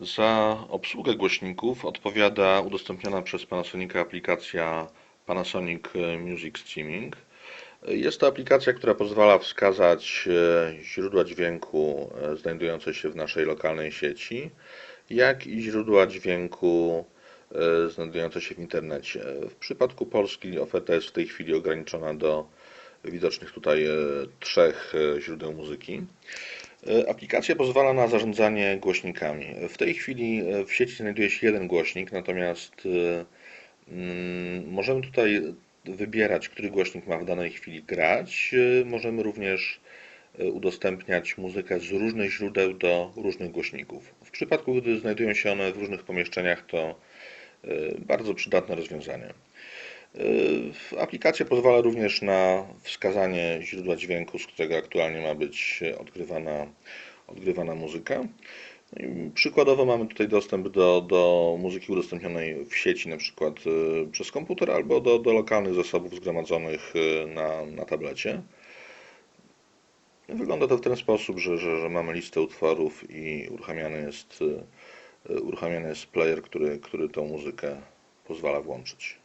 Za obsługę głośników odpowiada udostępniona przez Panasonica aplikacja Panasonic Music Streaming. Jest to aplikacja, która pozwala wskazać e, źródła dźwięku e, znajdujące się w naszej lokalnej sieci, jak i źródła dźwięku e, znajdujące się w internecie. W przypadku Polski oferta jest w tej chwili ograniczona do widocznych tutaj trzech źródeł muzyki. Aplikacja pozwala na zarządzanie głośnikami. W tej chwili w sieci znajduje się jeden głośnik, natomiast mm, możemy tutaj wybierać, który głośnik ma w danej chwili grać. Możemy również udostępniać muzykę z różnych źródeł do różnych głośników. W przypadku, gdy znajdują się one w różnych pomieszczeniach, to bardzo przydatne rozwiązanie. Aplikacja pozwala również na wskazanie źródła dźwięku, z którego aktualnie ma być odgrywana, odgrywana muzyka. No przykładowo mamy tutaj dostęp do, do muzyki udostępnionej w sieci, na przykład y, przez komputer, albo do, do lokalnych zasobów zgromadzonych y, na, na tablecie. Wygląda to w ten sposób, że, że, że mamy listę utworów i uruchamiany jest, uruchamiany jest player, który, który tą muzykę pozwala włączyć.